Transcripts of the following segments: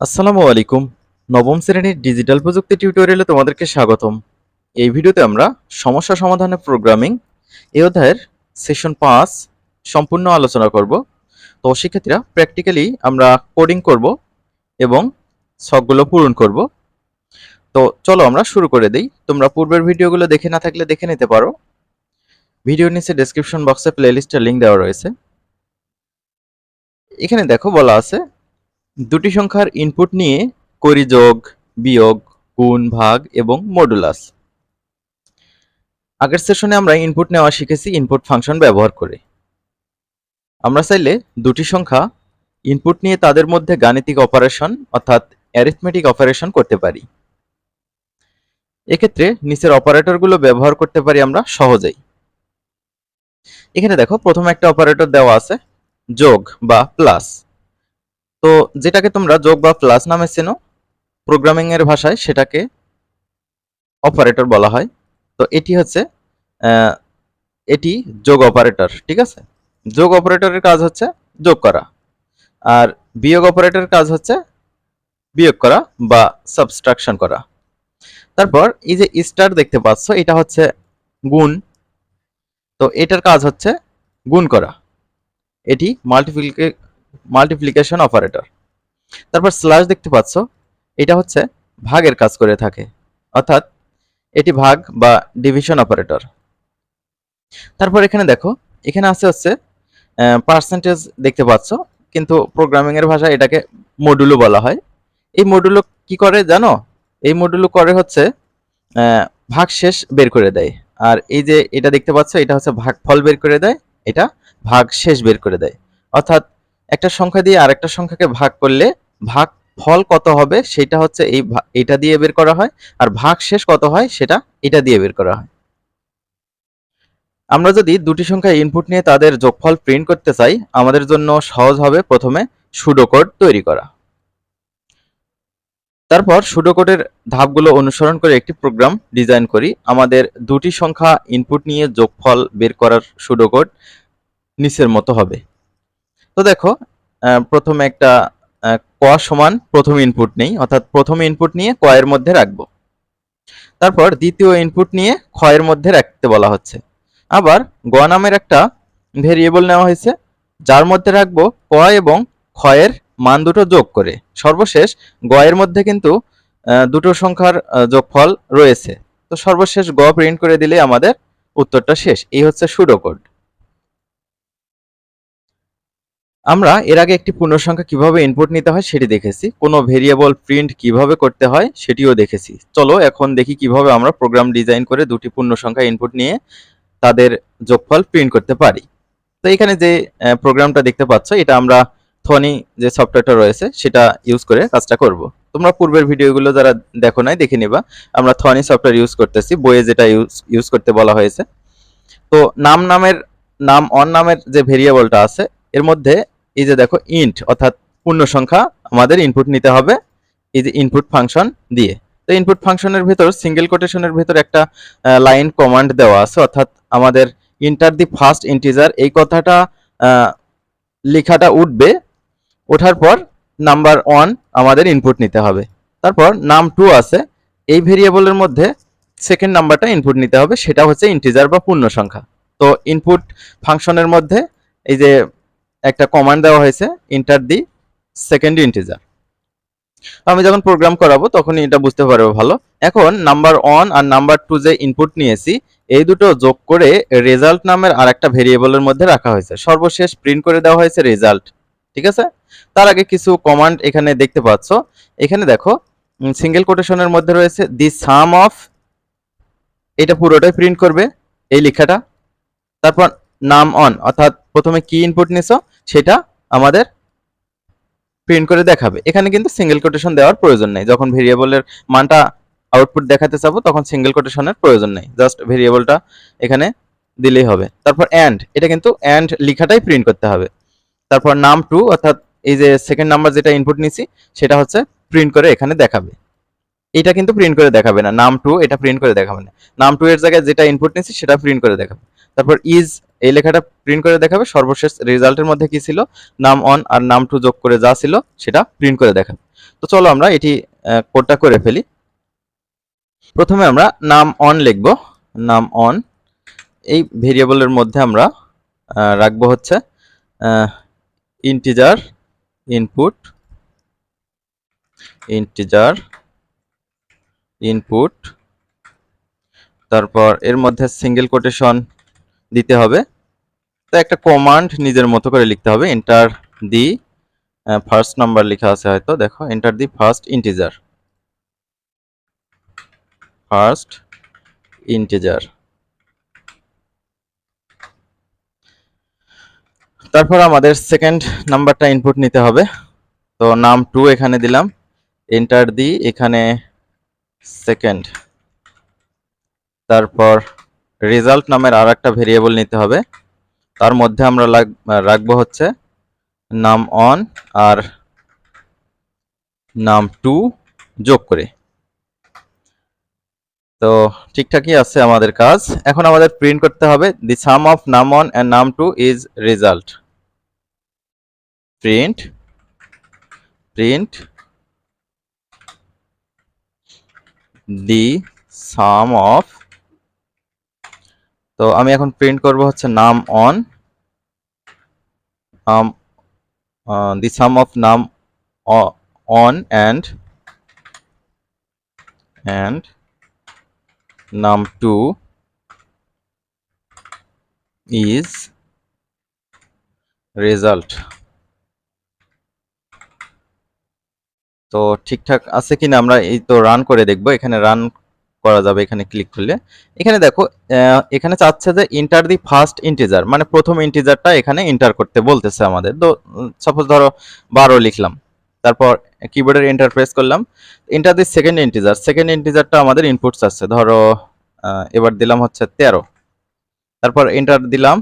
আসসালামু আলাইকুম। নবম শ্রেণির ডিজিটাল প্রযুক্তি টিউটোরিয়ালে তোমাদেরকে স্বাগতম। এই ভিডিওতে আমরা সমস্যা সমাধানের প্রোগ্রামিং এই অধ্যায়ের সেশন পাঁচ সম্পূর্ণ আলোচনা করব। তো শিক্ষার্থীরা প্র্যাকটিক্যালি আমরা কোডিং করব এবং ছকগুলো পূরণ করব। তো চলো আমরা শুরু করে দিই। তোমরা পূর্বের ভিডিওগুলো দেখে না থাকলে দেখে নিতে পারো। ভিডিওর নিচে ডেসক্রিপশন বক্সে প্লেলিস্টের লিঙ্ক দেওয়া রয়েছে। এখানে দেখো বলা আছে দুটি সংখ্যার ইনপুট নিয়ে করি যোগ, বিয়োগ, গুণ, ভাগ এবং মডুলাস আগের সেশনে আমরা ইনপুট নেওয়া শিখেছি ইনপুট ফাংশন ব্যবহার করে। আমরা চাইলে দুটি সংখ্যা ইনপুট নিয়ে তাদের মধ্যে গাণিতিক অপারেশন অর্থাৎ অ্যারিথমেটিক অপারেশন করতে পারি। এক্ষেত্রে নিচের অপারেটরগুলো ব্যবহার করতে পারি আমরা সহজেই। এখানে দেখো, প্রথম একটা অপারেটর দেওয়া আছে, যোগ বা প্লাস তো যেটাকে তোমরা যোগ বা প্লাস নামে চেনো প্রোগ্রামিং এর ভাষায় সেটাকে অপারেটর বলা হয়। তো এটি হচ্ছে এটি যোগ অপারেটর ঠিক আছে? যোগ অপারেটরের কাজ হচ্ছে যোগ করা। আর বিয়োগ অপারেটরের কাজ হচ্ছে বিয়োগ করা বা সাবস্ট্রাকশন করা। তারপর এই যে স্টার দেখতে পাচ্ছ, এটা হচ্ছে গুণ। তো এটার কাজ হচ্ছে গুণ করা। এটি মাল্টিপ্লিকে মাল্টিপ্লিকেশন অপারেটর তারপর স্ল্যাশ দেখতে পাচ্ছ, এটা হচ্ছে ভাগের কাজ করে থাকে। অর্থাৎ এটি ভাগ বা ডিভিশন অপারেটর তারপর এখানে দেখো, এখানে আছে হচ্ছে পার্সেন্টেজ দেখতে পাচ্ছ, কিন্তু প্রোগ্রামিং এর ভাষায় এটাকে মডুলো বলা হয়। এই মডুলো কি করে জানো? এই মডুলো করে হচ্ছে ভাগ শেষ বের করে দেয়। আর এই যে এটা দেখতে পাচ্ছ, এটা হচ্ছে ভাগ ফল বের করে দেয়, এটা ভাগ শেষ বের করে দেয়। অর্থাৎ একটা সংখ্যা দিয়ে আরেকটা সংখ্যাকে ভাগ করলে ভাগ ফল কত হবে? সেটা হচ্ছে এই এটা দিয়ে বের করা হয়, আর ভাগ শেষ কত হয়? সেটা এটা দিয়ে বের করা হয়। আমরা যদি দুটি সংখ্যা ইনপুট নিয়ে তাদের যোগফল প্রিন্ট করতে চাই, আমাদের জন্য সহজ হবে প্রথমে সুডো কোড তৈরি করা। তারপর সুডো কোডের ধাপগুলো অনুসরণ করে একটি প্রোগ্রাম ডিজাইন করি। আমাদের দুটি সংখ্যা ইনপুট নিয়ে যোগফল বের করার সুডো কোড নিচের মতো হবে। তো দেখো প্রথমে একটা ক সমান প্রথম ইনপুট নেই, অর্থাৎ প্রথম ইনপুট নিয়ে ক এর মধ্যে রাখব। তারপর দ্বিতীয় ইনপুট নিয়ে এর মধ্যে রাখতে বলা হচ্ছে। আবার গ নামের একটা ভেরিয়েবল নেওয়া হয়েছে, যার মধ্যে রাখব ক এবং এর মান দুটো যোগ করে। সর্বশেষ গ এর মধ্যে কিন্তু দুটো সংখ্যার যোগফল রয়েছে। তো সর্বশেষ গ প্রিন্ট করে দিলে আমাদের উত্তরটা শেষ। এই হচ্ছে সুডো কোড আমরা এর আগে একটি পূর্ণসংখ্যা কীভাবে ইনপুট নিতে হয় সেটি দেখেছি, কোনো ভেরিয়েবল প্রিন্ট কীভাবে করতে হয় সেটিও দেখেছি। চলো এখন দেখি কীভাবে আমরা প্রোগ্রাম ডিজাইন করে দুটি পূর্ণসংখ্যা ইনপুট নিয়ে তাদের যোগফল প্রিন্ট করতে পারি। তো এখানে যে প্রোগ্রামটা দেখতে পাচ্ছ, এটা আমরা থনি যে সফটওয়্যারটা রয়েছে, সেটা ইউজ করে কাজটা করব। তোমরা পূর্বের ভিডিওগুলো যারা দেখো নাই, দেখে নিবা। আমরা থনি সফটওয়্যার ইউজ করতেছি, বইয়ে যেটা ইউজ ইউজ করতে বলা হয়েছে। তো নাম নামের, নাম অন নামের যে ভেরিয়েবলটা আছে, এর মধ্যে এই যে দেখো ইন্ট অর্থাৎ পূর্ণ সংখ্যা আমাদের ইনপুট নিতে হবে। এই যে ইনপুট ফাংশন দিয়ে। তো ইনপুট ফাংশনের ভিতর সিঙ্গেল কোটেশনের ভিতর একটা লাইন কমান্ড দেওয়া আছে। অর্থাৎ আমাদের ইন্টার দি ফার্স্ট ইন্টিজার এই কথাটা লেখাটা উঠবে। ওঠার পর নাম্বার ওয়ান আমাদের ইনপুট নিতে হবে। তারপর নাম টু আছে। এই ভেরিয়েবলের মধ্যে সেকেন্ড নাম্বারটা ইনপুট নিতে হবে। সেটা হচ্ছে ইন্টিজার বা পূর্ণ সংখ্যা। তো ইনপুট ফাংশনের মধ্যে এই যে একটা কমান্ড দেওয়া হয়েছে ইন্টার দি সেকেন্ড ইন্টিজার আমি যখন প্রোগ্রাম করাবো, তখনই এটা বুঝতে পারব ভালো। এখন নাম্বার ওয়ান আর নাম্বার টু যে ইনপুট নিয়েছি, এই দুটো যোগ করে রেজাল্ট নামের আর একটা ভেরিয়েবলের মধ্যে রাখা হয়েছে। সর্বশেষ প্রিন্ট করে দেওয়া হয়েছে রেজাল্ট ঠিক আছে? তার আগে কিছু কমান্ড এখানে দেখতে পাচ্ছ। এখানে দেখো সিঙ্গেল কোটেশনের মধ্যে রয়েছে দি সাম অফ এটা পুরোটাই প্রিন্ট করবে, এই লেখাটা। তারপর নাম অন অর্থাৎ প্রথমে কি ইনপুট নিছো? সেটা আমাদের প্রিন্ট করে দেখাবে। এখানে কিন্তু সিঙ্গেল কোটেশন দেওয়ার প্রয়োজন নেই। যখন ভেরিয়েবলের মানটা আউটপুট দেখাতে চাবো, তখন সিঙ্গেল কোটেশনের প্রয়োজন নেই। জাস্ট ভেরিয়েবলটা এখানে দিলেই হবে। তারপর অ্যান্ড এটা কিন্তু অ্যান্ড লেখাটাই প্রিন্ট করতে হবে। তারপর নাম টু অর্থাৎ এই যে সেকেন্ড নাম্বার যেটা ইনপুট নিছি, সেটা হচ্ছে প্রিন্ট করে এখানে দেখাবে। এটা কিন্তু প্রিন্ট করে দেখাবে না। নাম টু এটা প্রিন্ট করে দেখাবে না। নাম টু এর জায়গায় যেটা ইনপুট নিছি, সেটা প্রিন্ট করে দেখাবে। তারপর ইজ এই লেখাটা প্রিন্ট করে দেখাবে। সর্বশেষ রেজাল্টের মধ্যে কি ছিল? নাম অন আর নাম টু যোগ করে যা ছিল, সেটা প্রিন্ট করে দেখাবে। তো চলো আমরা এটি কোডটা করে ফেলি। প্রথমে আমরা নাম অন লিখব। নাম অন এই ভেরিয়েবলের মধ্যে আমরা রাখব হচ্ছে ইন্টিজার ইনপুট ইন্টিজার ইনপুট তারপর এর মধ্যে সিঙ্গেল কোটেশন দিতে হবে। তো একটা কমান্ড নিজের মতো করে লিখতে হবে এন্টার দি ফার্স্ট নাম্বার লেখা আছে হয়তো, দেখো enter the first integer first integer তারপর আমাদের সেকেন্ড নাম্বারটা ইনপুট নিতে হবে। তো নাম টু এখানে দিলাম এন্টার দি এখানে সেকেন্ড তারপর রেজাল্ট নামের আর একটা ভেরিয়েবল নিতে হবে। তার মধ্যে আমরা রাখব হচ্ছে নাম অন আর নাম টু যোগ করে। তো ঠিকঠাকই আছে আমাদের কাজ। এখন আমাদের প্রিন্ট করতে হবে the sum of num one and num two is result print print the sum of তো আমি এখন প্রিন্ট করব হচ্ছে num one num the sum of num one and and num two is result তো ঠিকঠাক আছে কিনা আমরা এই তো রান করে দেখব। এখানে রান করা যাবে এখানে ক্লিক করলে। এখানে দেখো এখানে চাচ্ছে যে ইন্টার দি ফার্স্ট ইন্টিজার মানে প্রথম ইন্টিজারটা এখানে ইন্টার করতে বলতেছে আমাদের। তো সাপোজ ধরো বারো লিখলাম, তারপর কিবোর্ডের এন্টার প্রেস করলাম enter the second integer second ইন্টিজারটা আমাদের ইনপুট চাচ্ছে ধরো এবার দিলাম হচ্ছে তেরো, তারপর ইন্টার দিলাম।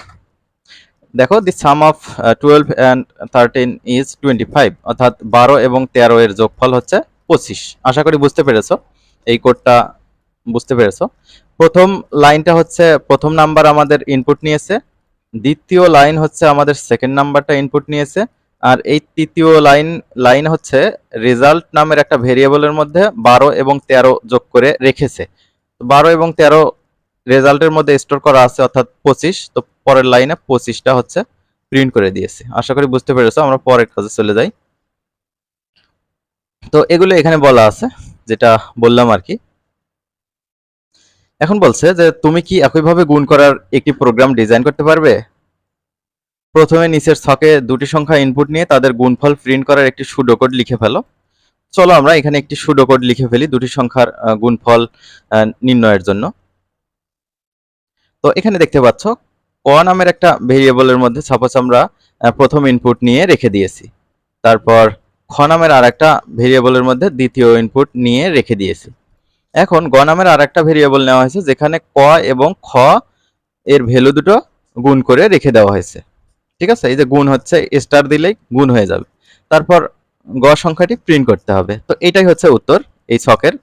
দেখো the sum of twelve and thirteen is twenty five অর্থাৎ বারো এবং তেরো এর যোগফল হচ্ছে পঁচিশ। আশা করি বুঝতে পেরেছ, এই কোডটা বুঝতে পেরেছ? প্রথম লাইনটা হচ্ছে, প্রথম নাম্বার আমাদের ইনপুট নিয়েছে। দ্বিতীয় লাইন হচ্ছে আমাদের সেকেন্ড নাম্বারটা ইনপুট নিয়েছে। আর এই তৃতীয় লাইন লাইন হচ্ছে রেজাল্ট নামের একটা ভেরিয়েবলের মধ্যে বারো এবং তেরো যোগ করে রেখেছে। বারো এবং তেরো রেজাল্টের মধ্যে স্টোর করা আছে অর্থাৎ পঁচিশ, তো পরের লাইনে পঁচিশটা হচ্ছে প্রিন্ট করে দিয়েছে। আশা করি বুঝতে পেরেছ, আমরা পরের কাজে চলে যাই। তো এগুলো এখানে বলা আছে, যেটা বললাম আর কি। এখন বলছে যে, তুমি কি একইভাবে গুণ করার একটি প্রোগ্রাম ডিজাইন করতে পারবে? প্রথমে নিচের ছকে দুটি সংখ্যা ইনপুট নিয়ে তাদের গুণফল প্রিন্ট করার একটি সুডো কোড লিখে ফেলো। চলো আমরা এখানে একটি সুডো কোড লিখে ফেলি দুটি সংখ্যার গুণফল নির্ণয়ের জন্য। তো এখানে দেখতে পাচ্ছ, ক নামের একটা ভেরিয়েবলের মধ্যে সাপোজ আমরা প্রথম ইনপুট নিয়ে রেখে দিয়েছি। তারপর খ নামের আর একটা ভেরিয়েবলের মধ্যে দ্বিতীয় ইনপুট নিয়ে রেখে দিয়েছি। এখন গ নামের আর একটা ভেরিয়েবল নেওয়া হয়েছে, যেখানে ক এবং খ এর ভ্যালু দুটো গুণ করে রেখে দেওয়া হয়েছে। ঠিক আছে? এই যে গুণ হচ্ছে, স্টার দিলেই গুণ হয়ে যাবে। তারপর গ সংখ্যাটি প্রিন্ট করতে হবে। তো এটাই হচ্ছে উত্তর এই ছকের।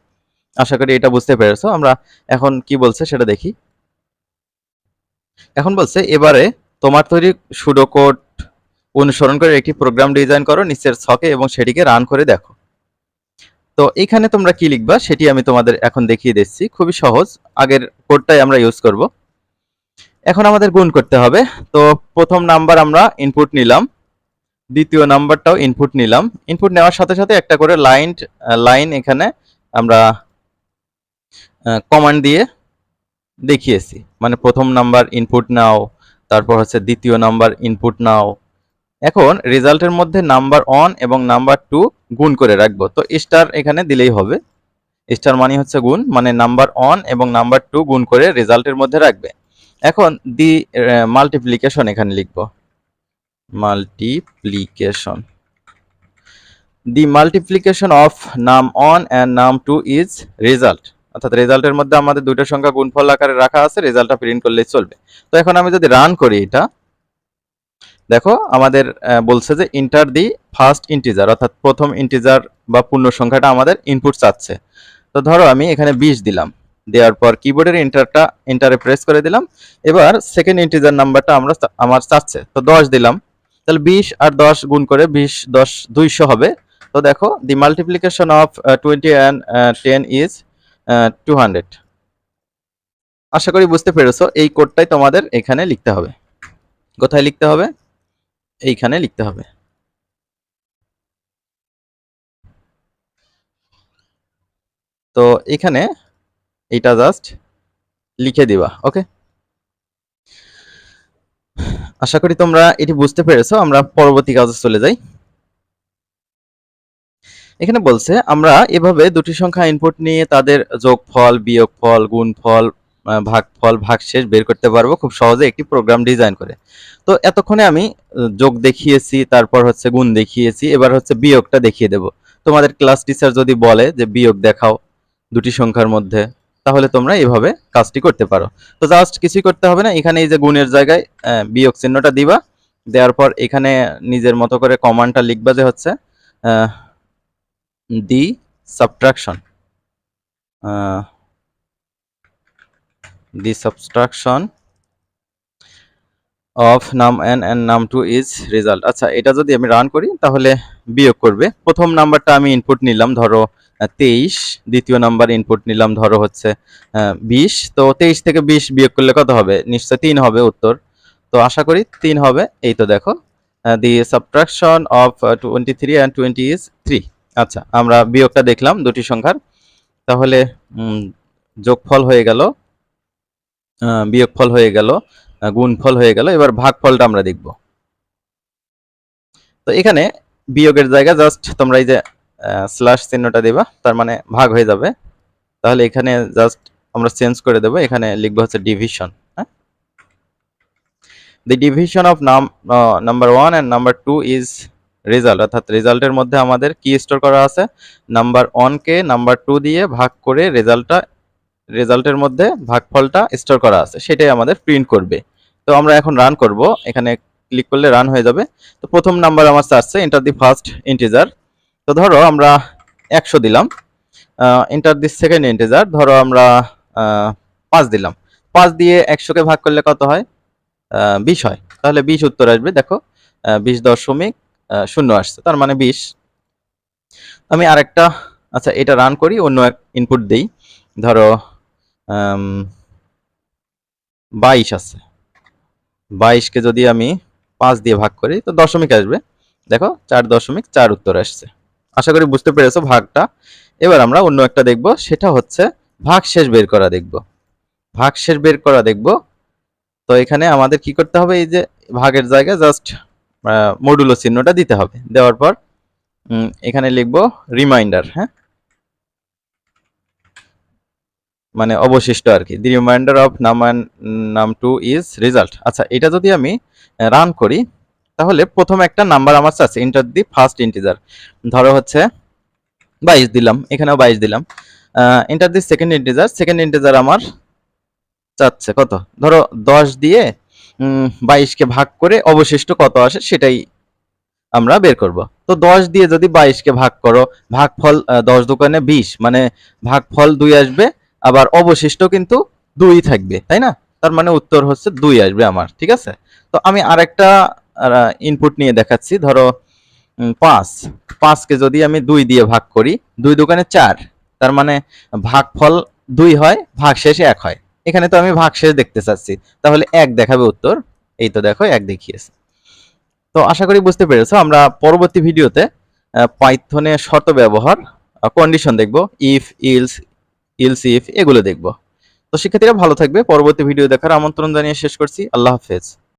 আশা করি এটা বুঝতে পেরেছ। আমরা এখন কি বলছে সেটা দেখি। এখন বলছে, এবারে তোমার তৈরি সুডো কোড অনুসরণ করে একটি প্রোগ্রাম ডিজাইন করো, নিচের ছকে এবং সেটিকে রান করে দেখো। তো এখানে তোমরা কি লিখবা? সেটি আমি তোমাদের এখন দেখিয়ে দিচ্ছি। খুবই সহজ। আগের কোডটাই আমরা ইউজ করব। এখন আমাদের গুণ করতে হবে। তো প্রথম নাম্বার আমরা ইনপুট নিলাম। দ্বিতীয় নাম্বারটাও ইনপুট নিলাম। ইনপুট নেওয়ার সাথে সাথে একটা করে লাইন লাইন এখানে আমরা কমান্ড দিয়ে দেখিয়েছি। মানে প্রথম নাম্বার ইনপুট নাও, তারপর হচ্ছে দ্বিতীয় নাম্বার ইনপুট নাও এখন রেজাল্টের মধ্যে নাম্বার অন এবং নাম্বার টু গুণ করে রাখব। তো স্টার এখানে দিলেই হবে। স্টার মানে হচ্ছে গুণ মানে নাম্বার অন এবং নাম্বার টু গুণ করে রেজাল্টের মধ্যে রাখবে। এখন দি মাল্টিপ্লিকেশন এখানে লিখব। Multiplication the multiplication of num one and num two is result অর্থাৎ রেজাল্টের মধ্যে আমাদের দুইটা সংখ্যা গুণফল আকারে রাখা আছে রেজাল্টটা প্রিন্ট করলেই চলবে। তো এখন আমি যদি রান করি এটা দেখো, আমাদের বলছে যে ইন্টার দি ফার্স্ট ইন্টিজার অর্থাৎ প্রথম ইন্টিজার বা পূর্ণ সংখ্যাটা আমাদের ইনপুট চাচ্ছে। তো ধরো আমি এখানে বিশ দিলাম। দেওয়ার পর কিবোর্ডের ইন্টারটা ইন্টারে প্রেস করে দিলাম। এবার সেকেন্ড ইন্টিজার নাম্বারটা আমরা আমার চাচ্ছে। তো দশ দিলাম। তাহলে বিশ আর দশ গুণ করে বিশ, দশ, দুইশো হবে। তো দেখো the multiplication of twenty and ten is two hundred আশা করি বুঝতে পেরেছ, এই কোডটাই তোমাদের এখানে লিখতে হবে। কোথায় লিখতে হবে? এইখানে লিখতে হবে। তো এখানে এটা জাস্ট লিখে দিবা ওকে আশা করি তোমরা এটি বুঝতে পেরেছ, আমরা পরবর্তী কাজে চলে যাই। এখানে বলছে, আমরা এভাবে দুটি সংখ্যা ইনপুট নিয়ে তাদের যোগফল, বিয়োগফল, গুণফল ভাগফল ভাগশেষ বের করতে পারব খুব সহজে একটি প্রোগ্রাম ডিজাইন করে। তো এতক্ষণে আমি যোগ দেখিয়েছি, তারপর হচ্ছে গুণ দেখিয়েছি, এবার হচ্ছে বিয়োগটা দেখিয়ে দেব। তোমাদের ক্লাস টিচার যদি বলে যে বিয়োগ দেখাও দুটি সংখ্যার মধ্যে, তাহলে তোমরা এভাবে কাজটি করতে পারো। তো জাস্ট কিছুই করতে হবে না, এখানে এই যে গুণের জায়গায় বিয়োগ চিহ্নটা দিবা, দেওয়ার পর এখানে নিজের মতো করে কমান্ডটা লিখবা যে হচ্ছে the subtraction the subtraction of num n and num2 is result. আচ্ছা এটা যদি আমি রান করি, তাহলে বিয়োগ করবে। প্রথম নাম্বারটা আমি ইনপুট নিলাম, ধরো তেইশ। দ্বিতীয় নাম্বার ইনপুট নিলাম, ধরো, হচ্ছে বিশ। তো তেইশ থেকে বিশ বিয়োগ করলে কত হবে? নিশ্চয় তিন হবে উত্তর। তো আশা করি তিন হবে। এই তো দেখো the subtraction of twenty three and twenty is three আচ্ছা আমরা বিয়োগটা দেখলাম দুটি সংখ্যার। তাহলে যোগফল হয়ে গেল বিয়োগফল হয়ে গেল গুণফল হয়ে গেল, এবার ভাগফলটা আমরা দেখব। তো এখানে বিয়োগের জায়গা জাস্ট তোমরা এই যে স্ল্যাশ চিহ্নটা দিবা, তার মানে ভাগ হয়ে যাবে। তাহলে এখানে জাস্ট আমরা চেঞ্জ করে দেবো, এখানে লিখব হচ্ছে ডিভিশন হ্যাঁ? The division of num number one and number two is result অর্থাৎ রেজাল্টের মধ্যে আমাদের কি স্টোর করা আছে? নাম্বার ওয়ানকে নাম্বার টু দিয়ে ভাগ করে রেজাল্টটা রেজাল্টের মধ্যে ভাগফলটা স্টোর করা আছে, সেটাই আমাদের প্রিন্ট করবে। তো আমরা এখন রান করব, এখানে ক্লিক করলে রান হয়ে যাবে। তো প্রথম নাম্বার আমার আসছে এন্টার দি ফার্স্ট ইন্টিজার তো ধরো আমরা একশো দিলাম। এন্টার দি সেকেন্ড ইন্টিজার ধরো আমরা পাঁচ দিলাম। পাঁচ দিয়ে একশোকে ভাগ করলে কত হয়? বিশ হয়। তাহলে বিশ উত্তর আসবে, দেখো। বিশ দশমিক শূন্য আসছে, তার মানে বিশ। আমি আরেকটা আচ্ছা এটা রান করি, অন্য এক ইনপুট দিই। ধরো বাইশ আছে। বাইশকে যদি আমি পাঁচ দিয়ে ভাগ করি, তো দশমিক আসবে। দেখো, চার দশমিক চার উত্তর আসছে। আশা করি বুঝতে পেরেছ ভাগটা। এবার আমরা অন্য একটা দেখব। সেটা হচ্ছে ভাগ শেষ বের করা দেখব। ভাগ শেষ বের করা দেখব। তো এখানে আমাদের কি করতে হবে? এই যে ভাগের জায়গায় জাস্ট মডুলো চিহ্নটা দিতে হবে। দেওয়ার পর এখানে লিখব রিমাইন্ডার হ্যাঁ? মানে অবশিষ্ট আর কি দি রিমাইন্ডার অফ নাম নাম টু ইজ রেজাল্ট আচ্ছা এটা যদি আমি রান করি তাহলে প্রথম একটা নাম্বার আমার আছে ইন্টার দি ফার্স্ট ইন্টিজার ধরো হচ্ছে বাইশ দিলাম এখানেও বাইশ দিলাম। Enter the second integer second integer আমার চাচ্ছে কত? ধরো দশ দিয়ে বাইশকে ভাগ করে অবশিষ্ট কত আসে সেটাই আমরা বের করব। তো দশ দিয়ে যদি বাইশকে ভাগ করো ভাগফল আহ, দশ দোকানে বিশ মানে ভাগফল দুই আসবে আবার অবশিষ্ট কিন্তু দুই থাকবে, তাই না? তার মানে উত্তর হচ্ছে দুই আসবে আমার, ঠিক আছে? তো আমি আরেকটা ইনপুট নিয়ে দেখাচ্ছি, ধরো পাঁচ। পাঁচকে যদি আমি দুই দিয়ে ভাগ করি, দুই দোকানে চার, তার মানে ভাগফল দুই হয় ভাগ শেষে এক হয়। এখানে তো আমি ভাগ শেষ দেখতে চাচ্ছি, তাহলে এক দেখাবে উত্তর, এই তো দেখো, এক দেখিয়েছে। তো আশা করি বুঝতে পেরেছ, আমরা পরবর্তী ভিডিওতে পাইথনে শর্ত ব্যবহার কন্ডিশন দেখব ইফ ইলস ইলস ইফ এগুলো দেখব। তো শিক্ষার্থীরা ভালো থাকবে। পরবর্তী ভিডিও দেখার আমন্ত্রণ জানিয়ে শেষ করছি। আল্লাহ হাফেজ।